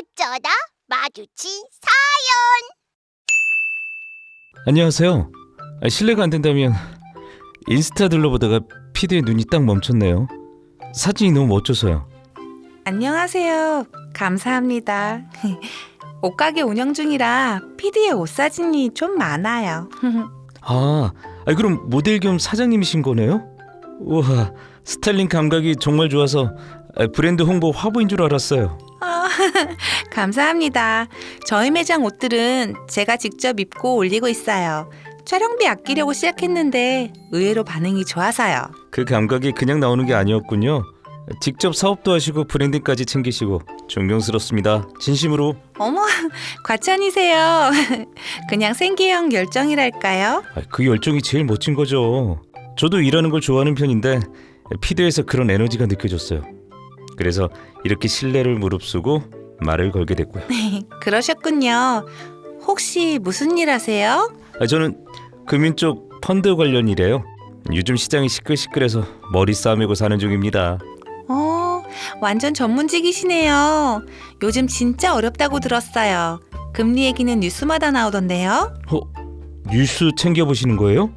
어쩌다 마주친 안녕하세요. 아, 실례가 안 된다면 인스타 둘러보다가 피드의 눈이 딱 멈췄네요. 사진이 너무 멋져서요. 안녕하세요. 감사합니다. 옷가게 운영 중이라 PD의 옷 사진이 좀 많아요. 아, 아, 그럼 모델 겸 사장님이신 거네요? 우와, 스타일링 감각이 정말 좋아서 아, 브랜드 홍보 화보인 줄 알았어요. 아, 감사합니다. 저희 매장 옷들은 제가 직접 입고 올리고 있어요. 촬영비 아끼려고 시작했는데 의외로 반응이 좋아서요. 그 감각이 그냥 나오는 게 아니었군요. 직접 사업도 하시고 브랜딩까지 챙기시고 존경스럽습니다. 진심으로. 어머, 과찬이세요. 그냥 생계형 열정이랄까요? 아, 그 열정이 제일 멋진 거죠. 저도 일하는 걸 좋아하는 편인데 피드에서 그런 에너지가 느껴졌어요. 그래서 이렇게 신뢰를 무릅쓰고 말을 걸게 됐고요. 그러셨군요. 혹시 무슨 일 하세요? 아, 저는 금융 쪽 펀드 관련 일이에요. 요즘 시장이 시끌시끌해서 머리 싸매고 사는 중입니다. 어, 완전 전문직이시네요. 요즘 진짜 어렵다고 들었어요. 금리 얘기는 뉴스마다 나오던데요. 어, 뉴스 챙겨 보시는 거예요?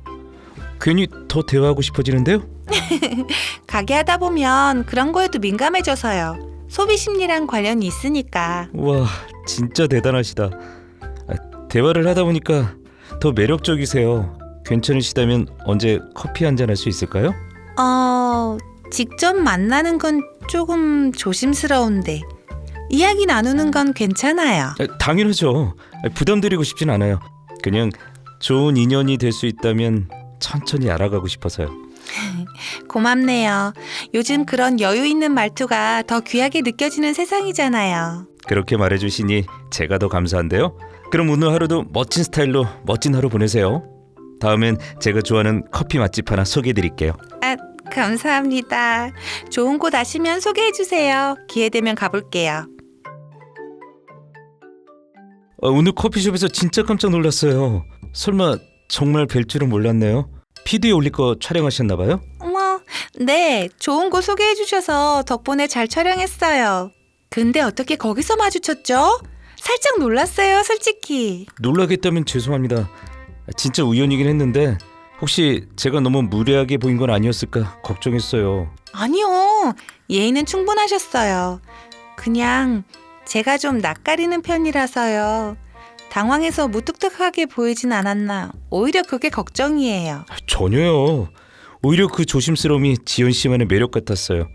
괜히 더 대화하고 싶어지는데요. 가게 하다 보면 그런 거에도 민감해져서요. 소비 심리랑 관련이 있으니까. 와, 진짜 대단하시다. 아, 대화를 하다 보니까 더 매력적이세요. 괜찮으시다면 언제 커피 한잔 할 수 있을까요? 어, 직접 만나는 건 조금 조심스러운데. 이야기 나누는 건 괜찮아요. 아, 당연하죠. 아, 부담드리고 싶진 않아요. 그냥 좋은 인연이 될 수 있다면 천천히 알아가고 싶어서요. 고맙네요. 요즘 그런 여유 있는 말투가 더 귀하게 느껴지는 세상이잖아요. 그렇게 말해주시니 제가 더 감사한데요. 그럼 오늘 하루도 멋진 스타일로 멋진 하루 보내세요. 다음엔 제가 좋아하는 커피 맛집 하나 소개해드릴게요. 아, 감사합니다. 좋은 곳 아시면 소개해 주세요. 기회 되면 가볼게요. 아, 오늘 커피숍에서 진짜 깜짝 놀랐어요. 설마 정말 뵐 줄은 몰랐네요. 피드에 올릴 거 촬영하셨나 봐요? 어머, 네, 좋은 곳 소개해 주셔서 덕분에 잘 촬영했어요. 근데 어떻게 거기서 마주쳤죠? 살짝 놀랐어요, 솔직히. 놀라겠다면 죄송합니다. 아, 진짜 우연이긴 했는데 혹시 제가 너무 무례하게 보인 건 아니었을까 걱정했어요. 아니요, 예의는 충분하셨어요. 그냥 제가 좀 낯가리는 편이라서요. 당황해서 무뚝뚝하게 보이진 않았나. 오히려 그게 걱정이에요. 아, 전혀요. 오히려 그 조심스러움이 지연 씨만의 매력 같았어요.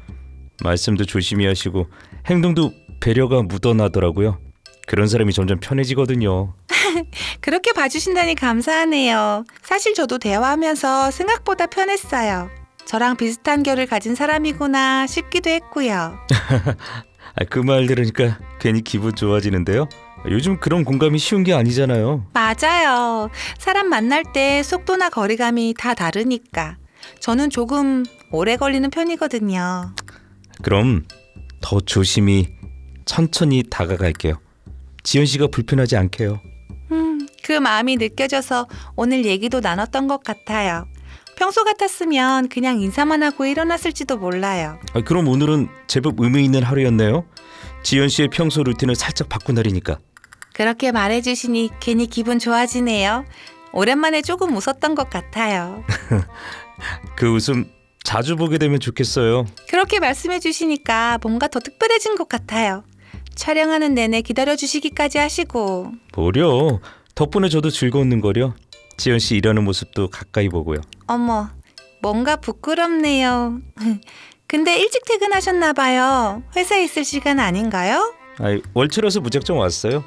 말씀도 조심히 하시고 행동도 배려가 묻어나더라고요. 그런 사람이 점점 편해지거든요. 그렇게 봐주신다니 감사하네요. 사실 저도 대화하면서 생각보다 편했어요. 저랑 비슷한 결을 가진 사람이구나 싶기도 했고요. 아, 그 말 들으니까 괜히 기분 좋아지는데요. 요즘 그런 공감이 쉬운 게 아니잖아요. 맞아요. 사람 만날 때 속도나 거리감이 다 다르니까. 저는 조금 오래 걸리는 편이거든요. 그럼 더 조심히 천천히 다가갈게요. 지연 씨가 불편하지 않게요. 음, 그 마음이 느껴져서 오늘 얘기도 나눴던 것 같아요. 평소 같았으면 그냥 인사만 하고 일어났을지도 몰라요. 아, 그럼 오늘은 제법 의미 있는 하루였네요. 지연 씨의 평소 루틴을 살짝 바꾼 날이니까. 그렇게 말해주시니 괜히 기분 좋아지네요. 오랜만에 조금 웃었던 것 같아요. 그 웃음 자주 보게 되면 좋겠어요. 그렇게 말씀해 주시니까 뭔가 더 특별해진 것 같아요. 촬영하는 내내 기다려 주시기까지 하시고 뭐려? 덕분에 저도 즐거운 거려. 지연 씨 일하는 모습도 가까이 보고요. 어머 뭔가 부끄럽네요. 근데 일찍 퇴근하셨나 봐요. 회사에 있을 시간 아닌가요? 아이, 월초라서 무작정 왔어요.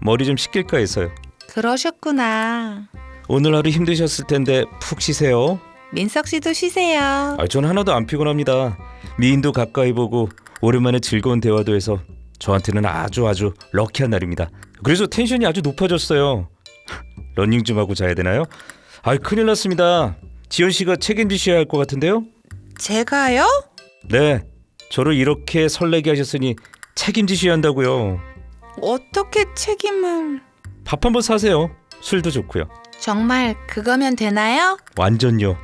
머리 좀 식힐까 해서요. 그러셨구나. 오늘 하루 힘드셨을 텐데 푹 쉬세요. 민석 씨도 쉬세요. 아, 전 하나도 안 피곤합니다. 미인도 가까이 보고 오랜만에 즐거운 대화도 해서 저한테는 아주 아주 럭키한 날입니다. 그래서 텐션이 아주 높아졌어요. 러닝 좀 하고 자야 되나요? 아, 큰일 났습니다. 지연 씨가 책임지셔야 할 것 같은데요? 제가요? 네, 저를 이렇게 설레게 하셨으니 책임지셔야 한다고요. 어떻게 책임을... 밥 한 번 사세요. 술도 좋고요. 정말 그거면 되나요? 완전요.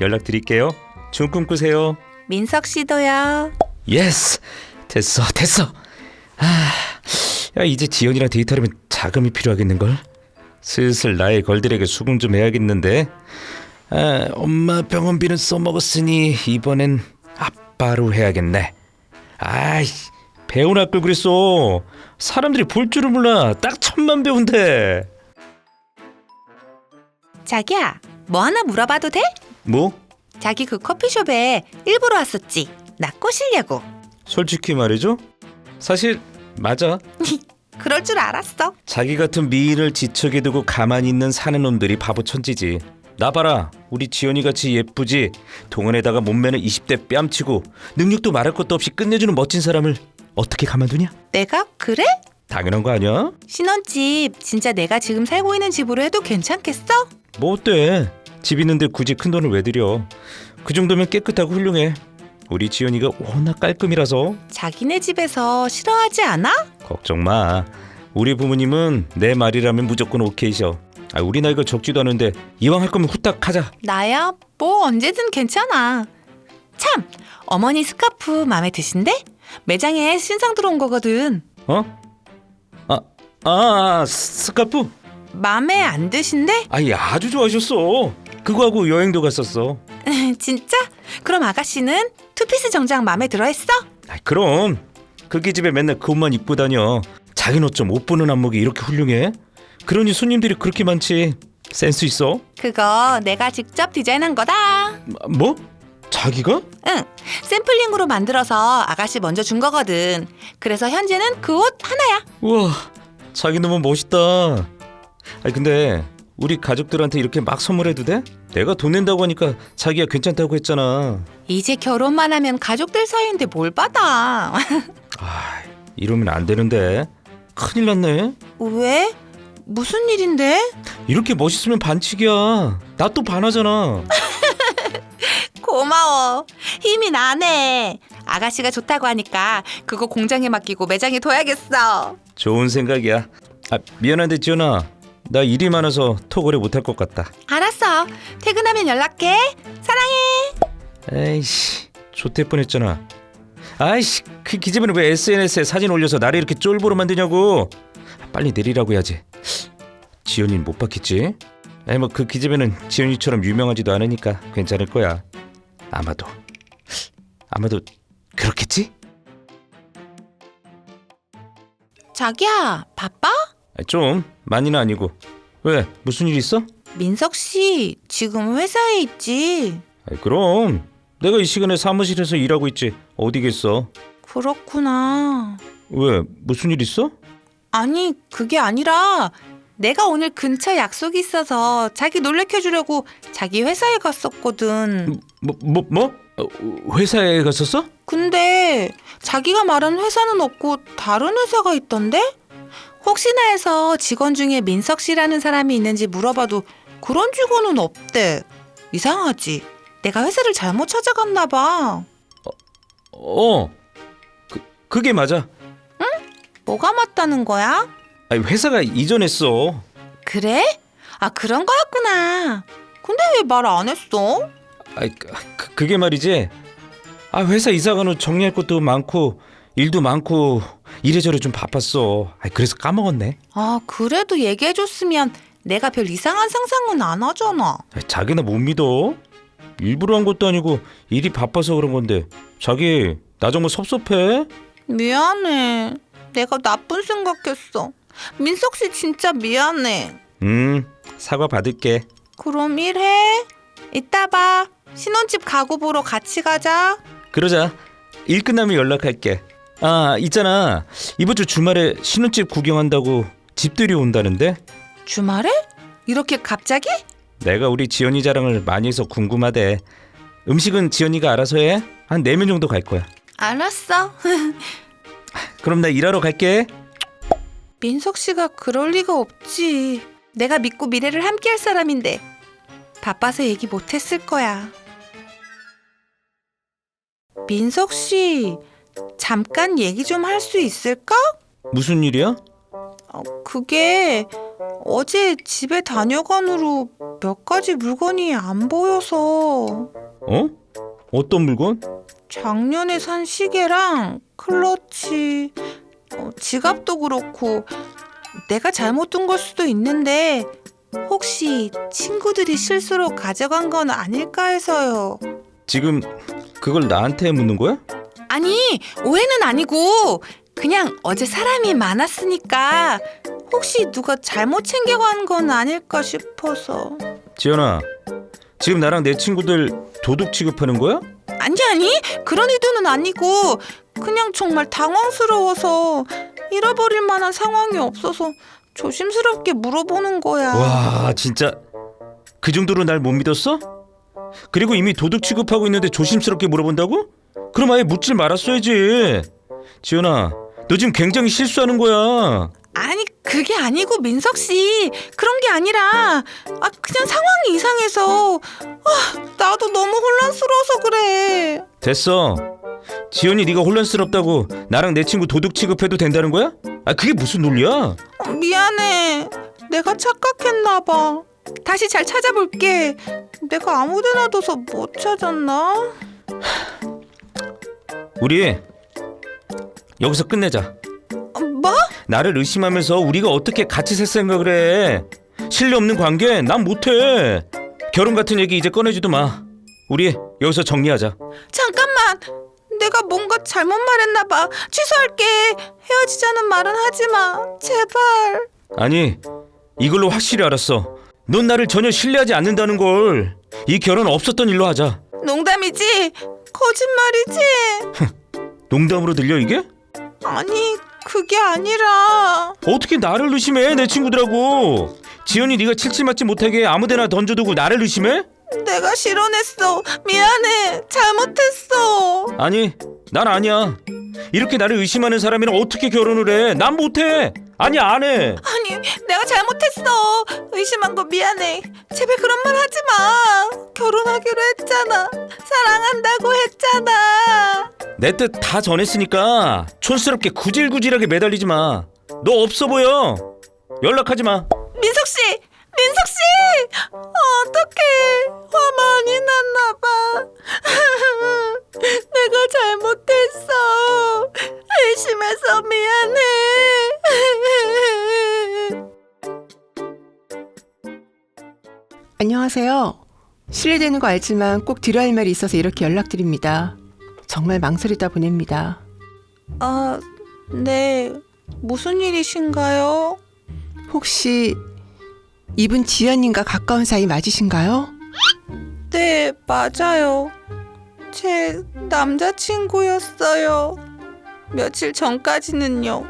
연락드릴게요. 좋은 꿈 꾸세요. 민석 씨도요. 예스. 됐어, 됐어. 아, 야 이제 지연이랑 데이트하려면 자금이 필요하겠는걸? 슬슬 나의 걸들에게 수긍 좀 해야겠는데 아, 엄마 병원비는 써먹었으니 이번엔 아빠로 해야겠네 아이 배우나 끌 그랬어 사람들이 볼 줄을 몰라 딱 천만 배우인데 자기야, 뭐 하나 물어봐도 돼? 뭐? 자기 그 커피숍에 일부러 왔었지. 나 꼬시려고. 솔직히 말이죠 사실 맞아 그럴 줄 알았어. 자기 같은 미인을 지척에 두고 가만히 있는 사는 놈들이 바보 천지지. 나 봐라. 우리 지연이 같이 예쁘지. 동안에다가 몸매는 20대 뺨치고 능력도 말할 것도 없이 끝내주는 멋진 사람을 어떻게 가만두냐? 내가 그래? 당연한 거 아니야? 신혼집 진짜 내가 지금 살고 있는 집으로 해도 괜찮겠어? 뭐 어때? 집 있는데 굳이 큰 돈을 왜 들여? 그 정도면 깨끗하고 훌륭해. 우리 지연이가 워낙 깔끔이라서 자기네 집에서 싫어하지 않아? 걱정 마. 우리 부모님은 내 말이라면 무조건 오케이셔. 아, 우리 나이가 적지도 않은데 이왕 할 거면 후딱 하자. 나야 뭐 언제든 괜찮아. 참 어머니 스카프 마음에 드신대? 매장에 신상 들어온 거거든. 어? 아, 아, 아 스카프? 마음에 안 드신대? 아이 아주 좋아하셨어. 그거 하고 여행도 갔었어. 진짜? 그럼 아가씨는 투피스 정장 마음에 들어 했어? 아, 그럼 그게 집에 맨날 그 옷만 입고 다녀. 자기는 어쩜 옷 보는 안목이 이렇게 훌륭해? 그러니 손님들이 그렇게 많지. 센스 있어? 그거 내가 직접 디자인한 거다. 뭐? 자기가? 응, 샘플링으로 만들어서 아가씨 먼저 준 거거든. 그래서 현재는 그 옷 하나야. 우와, 자기 너무 멋있다. 아니 근데 우리 가족들한테 이렇게 막 선물해도 돼? 내가 돈 낸다고 하니까 자기가 괜찮다고 했잖아. 이제 결혼만 하면 가족들 사이인데 뭘 받아? 아, 이러면 안 되는데. 큰일 났네. 왜? 무슨 일인데? 이렇게 멋있으면 반칙이야. 나 또 반하잖아. 고마워. 힘이 나네. 아가씨가 좋다고 하니까 그거 공장에 맡기고 매장에 둬야겠어. 좋은 생각이야. 아, 미안한데 지연아. 나 일이 많아서 톡 오래 못할 것 같다. 알았어. 퇴근하면 연락해. 사랑해. 에이씨, 좋대 뻔했잖아. 아이씨, 그 기집애는 왜 SNS에 사진 올려서 나를 이렇게 쫄보로 만드냐고. 빨리 내리라고 해야지. 지연이는 못 받겠지? 아니 뭐그 기집애는 지연이처럼 유명하지도 않으니까 괜찮을 거야. 아마도 아마도 그렇겠지? 자기야, 바빠? 아, 좀 많이는 아니고 왜 무슨 일 있어? 민석 씨 지금 회사에 있지. 아이, 그럼 내가 이 시간에 사무실에서 일하고 있지 어디겠어? 그렇구나. 왜 무슨 일 있어? 아니, 그게 아니라 내가 오늘 근처 약속이 있어서 자기 놀래켜 주려고 자기 회사에 갔었거든. 뭐 뭐 뭐? 어, 회사에 갔었어? 근데 자기가 말한 회사는 없고 다른 회사가 있던데? 혹시나 해서 직원 중에 민석 씨라는 사람이 있는지 물어봐도 그런 직원은 없대. 이상하지? 내가 회사를 잘못 찾아갔나 봐. 어. 그 그게 맞아. 뭐가 맞다는 거야? 아니 회사가 이전했어. 그래? 아 그런 거였구나. 근데 왜 말 안 했어? 아이 그, 그- 그게 말이지. 아 회사 이사 간 후 정리할 것도 많고 일도 많고 이래저래 좀 바빴어. 아 그래서 까먹었네. 아 그래도 얘기해줬으면 내가 별 이상한 상상은 안 하잖아. 아, 자기나 못 믿어. 일부러 한 것도 아니고 일이 바빠서 그런 건데 자기 나 정말 섭섭해. 미안해. 내가 나쁜 생각했어. 민석 씨 진짜 미안해. 음 사과 받을게. 그럼 일해. 이따 봐. 신혼집 가구 보러 같이 가자. 그러자 일 끝나면 연락할게. 아 있잖아 이번 주 주말에 신혼집 구경한다고 집들이 온다는데 주말에? 이렇게 갑자기? 내가 우리 지연이 자랑을 많이 해서 궁금하대. 음식은 지연이가 알아서 해. 한 네 명 정도 갈 거야. 알았어. 그럼 나 일하러 갈게. 민석 씨가 그럴 리가 없지. 내가 믿고 미래를 함께 할 사람인데. 바빠서 얘기 못 했을 거야. 민석 씨, 잠깐 얘기 좀 할 수 있을까? 무슨 일이야? 어, 그게 어제 집에 다녀간 후로 몇 가지 물건이 안 보여서 어? 어떤 물건? 작년에 산 시계랑 클러치, 어, 지갑도 그렇고 내가 잘못 둔 걸 수도 있는데 혹시 친구들이 실수로 가져간 건 아닐까 해서요. 지금 그걸 나한테 묻는 거야? 아니 오해는 아니고 그냥 어제 사람이 많았으니까 혹시 누가 잘못 챙겨간 건 아닐까 싶어서 지연아, 지금 나랑 내 친구들 도둑 취급하는 거야? 아니 아니 그런 의도는 아니고 그냥 정말 당황스러워서 잃어버릴 만한 상황이 없어서 조심스럽게 물어보는 거야. 와, 진짜 그 정도로 날 못 믿었어? 그리고 이미 도둑 취급하고 있는데 조심스럽게 물어본다고? 그럼 아예 묻질 말았어야지. 지연아, 너 지금 굉장히 실수하는 거야. 아니 그게 아니고 민석 씨 그런 게 아니라 아 그냥 상황이 이상해서 아 나도 너무 혼란스러워서 그래. 됐어. 지연이 네가 혼란스럽다고 나랑 내 친구 도둑 취급해도 된다는 거야? 아 그게 무슨 논리야? 어, 미안해. 내가 착각했나 봐. 다시 잘 찾아볼게. 내가 아무데나 둬서 못 찾았나? 우리 여기서 끝내자. 어, 뭐? 나를 의심하면서 우리가 어떻게 같이 살 생각을 해? 신뢰 없는 관계 난 못해. 결혼 같은 얘기 이제 꺼내지도 마. 우리 여기서 정리하자. 잠깐만. 내가 뭔가 잘못 말했나 봐. 취소할게. 헤어지자는 말은 하지 마. 제발. 아니 이걸로 확실히 알았어. 넌 나를 전혀 신뢰하지 않는다는 걸. 이 결혼 없었던 일로 하자. 농담이지? 거짓말이지? 농담으로 들려 이게? 아니, 그게 아니라. 어떻게 나를 의심해 내 친구들하고? 지연이 네가 칠칠 맞지 못하게 아무데나 던져두고 나를 의심해? 내가 실언했어. 미안해. 잘못했어. 아니 난 아니야. 이렇게 나를 의심하는 사람이랑 어떻게 결혼을 해? 난 못해. 아니 안 해. 아니, 내가 잘못했어. 의심한 거 미안해. 제발 그런 말 하지 마. 결혼하기로 했잖아. 사랑한다고 했잖아. 내 뜻 다 전했으니까 촌스럽게 구질구질하게 매달리지 마. 너 없어 보여. 연락하지 마. 민석 씨, 민석 씨, 어떡해. 화 많이 났나 봐. 내가 잘못했어. 의심해서 미안해. 안녕하세요. 실례되는 거 알지만 꼭 드려야 할 말이 있어서 이렇게 연락드립니다. 정말 망설이다 보냅니다. 아, 네. 무슨 일이신가요? 혹시 이분 지연님과 가까운 사이 맞으신가요? 네, 맞아요. 제 남자친구였어요. 며칠 전까지는요.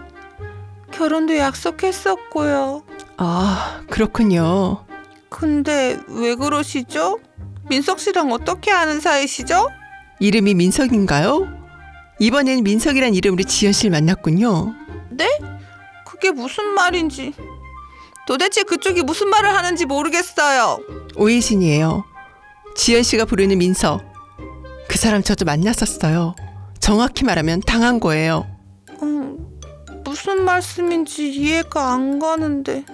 결혼도 약속했었고요. 아, 그렇군요. 근데 왜 그러시죠? 민석 씨랑 어떻게 아는 사이시죠? 이름이 민석인가요? 이번엔 민석이란 이름으로 지연 씨를 만났군요. 네? 그게 무슨 말인지. 도대체 그쪽이 무슨 말을 하는지 모르겠어요. 오해신이에요. 지연 씨가 부르는 민석. 그 사람 저도 만났었어요. 정확히 말하면 당한 거예요. 음, 무슨 말씀인지 이해가 안 가는데.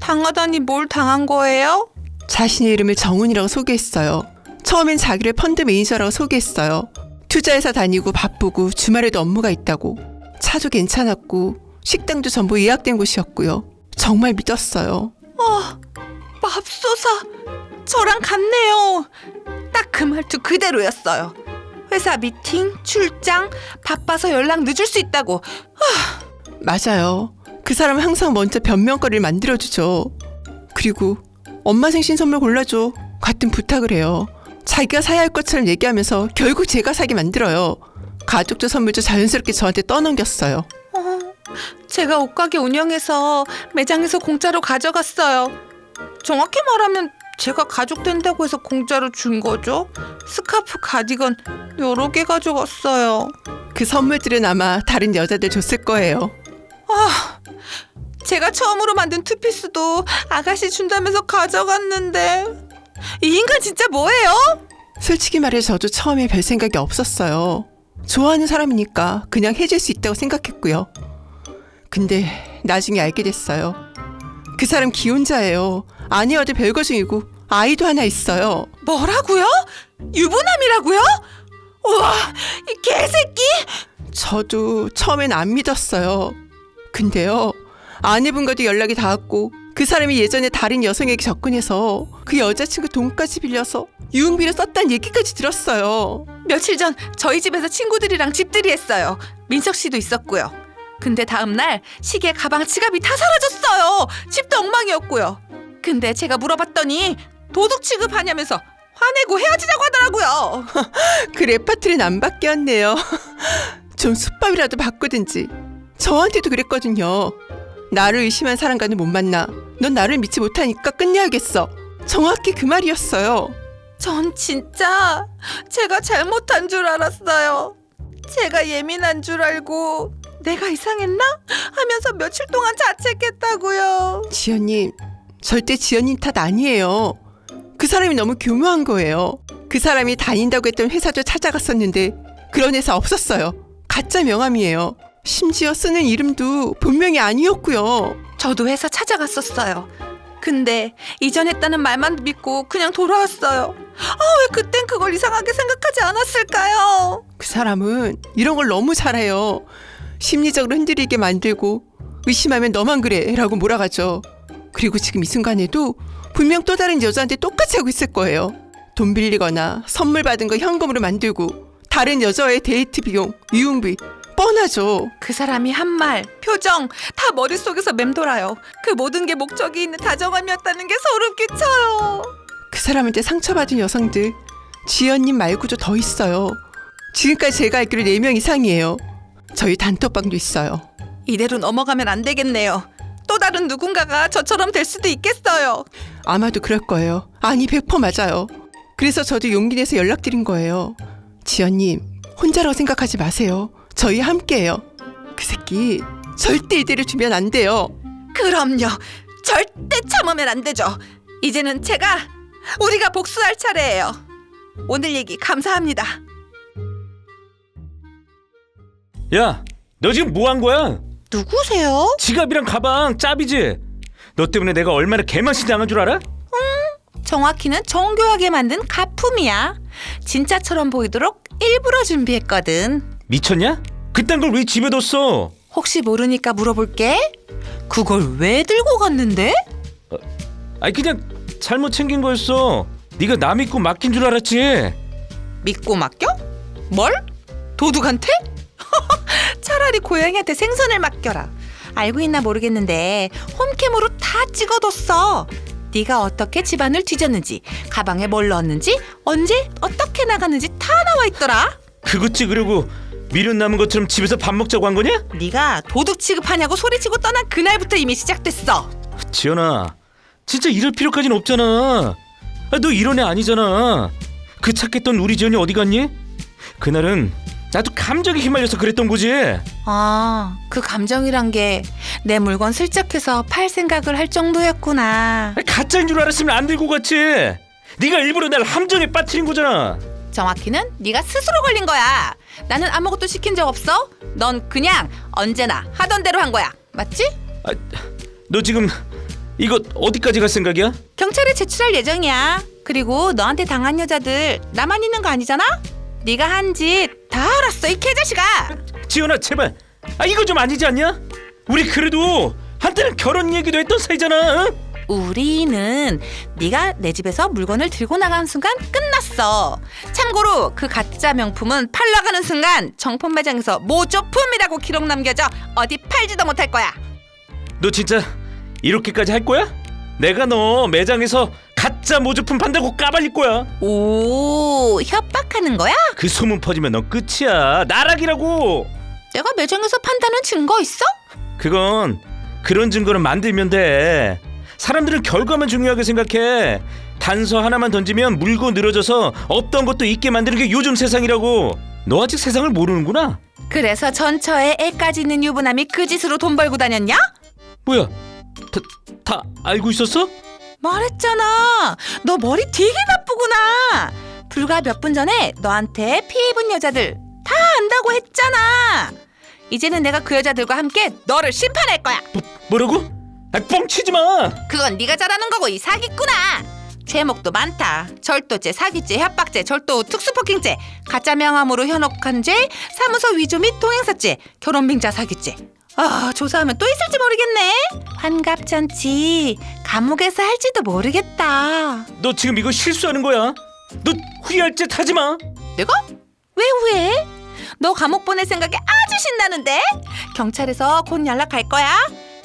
당하다니 뭘 당한 거예요? 자신의 이름을 정훈이라고 소개했어요. 처음엔 자기를 펀드 매니저라고 소개했어요. 투자회사 다니고 바쁘고 주말에도 업무가 있다고. 차도 괜찮았고 식당도 전부 예약된 곳이었고요. 정말 믿었어요. 맙소사 저랑 같네요 딱 그 말투 그대로였어요 회사 미팅, 출장, 바빠서 연락 늦을 수 있다고 맞아요. 그 사람 은 항상 먼저 변명거리를 만들어주죠. 그리고 엄마 생신 선물 골라줘. 같은 부탁을 해요. 자기가 사야 할 것처럼 얘기하면서 결국 제가 사게 만들어요. 가족도 선물도 자연스럽게 저한테 떠넘겼어요. 어, 제가 옷가게 운영해서 매장에서 공짜로 가져갔어요 정확히 말하면 제가 가족 된다고 해서 공짜로 준 거죠 스카프, 가디건 여러 개 가져갔어요 그 선물들은 아마 다른 여자들 줬을 거예요. 아, 제가 처음으로 만든 투피스도 아가씨 준다면서 가져갔는데 이 인간 진짜 뭐예요? 솔직히 말해 저도 처음에 별 생각이 없었어요. 좋아하는 사람이니까 그냥 해줄 수 있다고 생각했고요. 근데 나중에 알게 됐어요. 그 사람 기혼자예요. 아니어도 별거 중이고 아이도 하나 있어요. 뭐라고요? 유부남이라고요? 우와, 이 개새끼! 저도 처음엔 안 믿었어요. 근데요, 아내분과도 연락이 닿았고 그 사람이 예전에 다른 여성에게 접근해서 그 여자친구 돈까지 빌려서 유흥비를 썼다는 얘기까지 들었어요. 며칠 전 저희 집에서 친구들이랑 집들이 했어요. 민석 씨도 있었고요. 근데 다음 날 시계, 가방, 지갑이 다 사라졌어요. 집도 엉망이었고요. 근데 제가 물어봤더니 도둑 취급하냐면서 화내고 헤어지자고 하더라고요. 그 레파토리는 안 바뀌었네요. 좀 숯밥이라도 바꾸든지. 저한테도 그랬거든요. 나를 의심한 사람과는 못 만나. 넌 나를 믿지 못하니까 끝내야겠어. 정확히 그 말이었어요. 전 진짜 제가 잘못한 줄 알았어요. 제가 예민한 줄 알고 내가 이상했나? 하면서 며칠 동안 자책했다고요. 지연님, 절대 지연님 탓 아니에요. 그 사람이 너무 교묘한 거예요. 그 사람이 다닌다고 했던 회사도 찾아갔었는데 그런 회사 없었어요. 가짜 명함이에요. 심지어 쓰는 이름도 본명이 아니었고요. 저도 회사 찾아갔었어요. 근데 이전 했다는 말만 믿고 그냥 돌아왔어요. 아, 왜 그땐 그걸 이상하게 생각하지 않았을까요? 그 사람은 이런 걸 너무 잘해요. 심리적으로 흔들리게 만들고 의심하면 너만 그래 라고 몰아가죠. 그리고 지금 이 순간에도 분명 또 다른 여자한테 똑같이 하고 있을 거예요. 돈 빌리거나 선물 받은 거 현금으로 만들고 다른 여자와의 데이트 비용, 유흥비 뻔하죠. 그 사람이 한 말, 표정 다 머릿속에서 맴돌아요. 그 모든 게 목적이 있는 다정함이었다는 게 소름 끼쳐요. 그 사람한테 상처받은 여성들 지연님 말고도 더 있어요. 지금까지 제가 알기로 4명 이상이에요. 저희 단톡방도 있어요. 이대로 넘어가면 안 되겠네요. 또 다른 누군가가 저처럼 될 수도 있겠어요. 아마도 그럴 거예요. 아니, 100% 맞아요. 그래서 저도 용기 내서 연락드린 거예요. 지연님, 혼자라고 생각하지 마세요. 저희 함께해요. 그 새끼 절대 이대로 주면 안 돼요. 그럼요. 절대 참으면 안 되죠. 이제는 제가 우리가 복수할 차례예요. 오늘 얘기 감사합니다. 야, 너 지금 뭐 한 거야? 누구세요? 지갑이랑 가방 짭이지? 너 때문에 내가 얼마나 개망신 당한 줄 알아? 정확히는 정교하게 만든 가품이야. 진짜처럼 보이도록 일부러 준비했거든. 미쳤냐? 그딴 걸 왜 집에 뒀어? 혹시 모르니까 물어볼게. 그걸 왜 들고 갔는데? 아니 그냥 잘못 챙긴 거였어. 네가 나 믿고 맡긴 줄 알았지. 믿고 맡겨? 뭘? 도둑한테? 차라리 고양이한테 생선을 맡겨라. 알고 있나 모르겠는데 홈캠으로 다 찍어뒀어. 네가 어떻게 집안을 뒤졌는지, 가방에 뭘 넣었는지, 언제 어떻게 나갔는지 다 나와 있더라. 그거 찍으려고 미련 남은 것처럼 집에서 밥 먹자고 한 거냐? 네가 도둑 취급하냐고 소리치고 떠난 그날부터 이미 시작됐어. 지연아, 진짜 이럴 필요까지는 없잖아. 아, 너 이런 애 아니잖아. 그 착했던 우리 지연이 어디 갔니? 그날은 나도 감정에 휘말려서 그랬던 거지. 아, 그 감정이란 게 내 물건 슬쩍 해서 팔 생각을 할 정도였구나. 아, 가짜인 줄 알았으면 안 들고 갔지. 네가 일부러 날 함정에 빠뜨린 거잖아. 정확히는 네가 스스로 걸린 거야. 나는 아무것도 시킨 적 없어. 넌 그냥 언제나 하던 대로 한 거야. 맞지? 아, 너 지금 이거 어디까지 갈 생각이야? 경찰에 제출할 예정이야. 그리고 너한테 당한 여자들 나만 있는 거 아니잖아? 네가 한 짓 다 알았어 이 개자식아. 지연아 제발. 아 이거 좀 아니지 않냐? 우리 그래도 한때는 결혼 얘기도 했던 사이잖아. 응? 우리는 네가 내 집에서 물건을 들고 나가는 순간 끝났어. 참고로 그 가짜 명품은 팔 나가는 순간 정품 매장에서 모조품이라고 기록 남겨져 어디 팔지도 못할 거야. 너 진짜 이렇게까지 할 거야? 내가 너 매장에서 가짜 모조품 판다고 까발릴 거야. 오 협박하는 거야? 그 소문 퍼지면 넌 끝이야. 나락이라고. 내가 매장에서 판다는 증거 있어? 그건 그런 증거를 만들면 돼. 사람들은 결과만 중요하게 생각해. 단서 하나만 던지면 물고 늘어져서 없던 것도 있게 만드는 게 요즘 세상이라고. 너 아직 세상을 모르는구나. 그래서 전처에 애까지 있는 유부남이 그 짓으로 돈 벌고 다녔냐? 뭐야? 다, 다 알고 있었어? 말했잖아. 너 머리 되게 나쁘구나. 불과 몇 분 전에 너한테 피해 입은 여자들 다 안다고 했잖아. 이제는 내가 그 여자들과 함께 너를 심판할 거야. 뭐, 뭐라고? 아, 뻥치지 마. 그건 네가 잘하는 거고 이 사기꾼아. 죄목도 많다. 절도죄, 사기죄, 협박죄, 절도, 특수폭행죄, 가짜 명함으로 현혹한 죄, 사무소 위조 및 동행사죄, 결혼빙자 사기죄. 아, 조사하면 또 있을지 모르겠네. 환갑잔치 감옥에서 할지도 모르겠다. 너 지금 이거 실수하는 거야. 너 후회할 짓 하지 마. 내가? 왜 후회? 너 감옥 보낼 생각에 아주 신나는데? 경찰에서 곧 연락할 거야.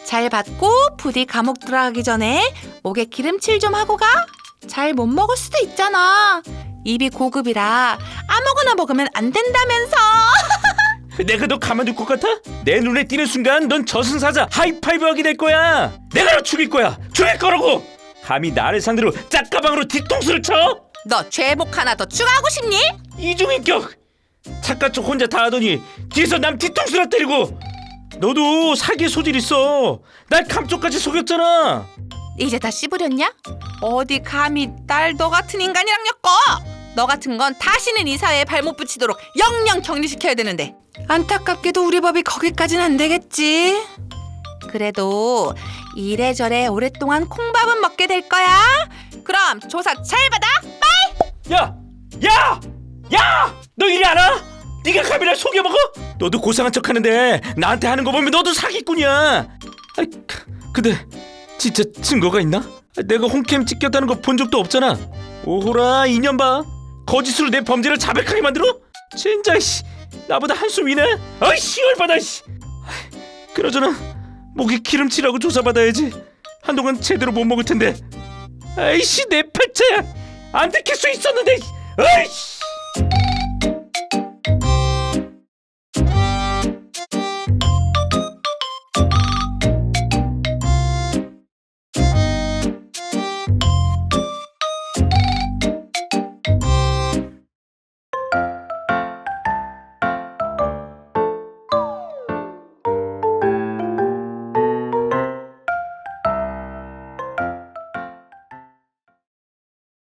잘 받고 부디 감옥 들어가기 전에 목에 기름칠 좀 하고 가. 잘 못 먹을 수도 있잖아. 입이 고급이라 아무거나 먹으면 안 된다면서. 내가 너 가만둘 것 같아? 내 눈에 띄는 순간 넌 저승사자 하이파이브 하게 될 거야. 내가 너 죽일 거야. 죽일 거라고. 감히 나를 상대로 짝가방으로 뒤통수를 쳐? 너 죄목 하나 더 추가하고 싶니? 이중인격. 착각 쪽 혼자 다 하더니 뒤에서 남 뒤통수나 때리고. 너도 사기 소질 있어. 날 감쪽까지 속였잖아. 이제 다 씹으렸냐? 어디 감히 딸 너 같은 인간이랑 엮어? 너 같은 건 다시는 이 사회에 발못 붙이도록 영영 격리시켜야 되는데 안타깝게도 우리 법이 거기까지는 안 되겠지 그래도 이래저래 오랫동안 콩밥은 먹게 될 거야 그럼 조사 잘 받아 야, 야, 야! 너 이리 알아? 네가 감히 날 속여 먹어? 너도 고상한 척하는데 나한테 하는 거 보면 너도 사기꾼이야. 아이, 그- 근데 진짜 증거가 있나? 내가 홈캠 찍혔다는 거 본 적도 없잖아. 오호라 인연 봐. 거짓으로 내 범죄를 자백하게 만들어? 진짜 씨, 나보다 한숨 위네. 아이 시월 받아 씨. 아이, 그러저나 목에 기름칠하고 조사받아야지. 한동안 제대로 못 먹을 텐데. 아이씨 내 팔자야. 안 들킬 수 있었는데. 아이씨.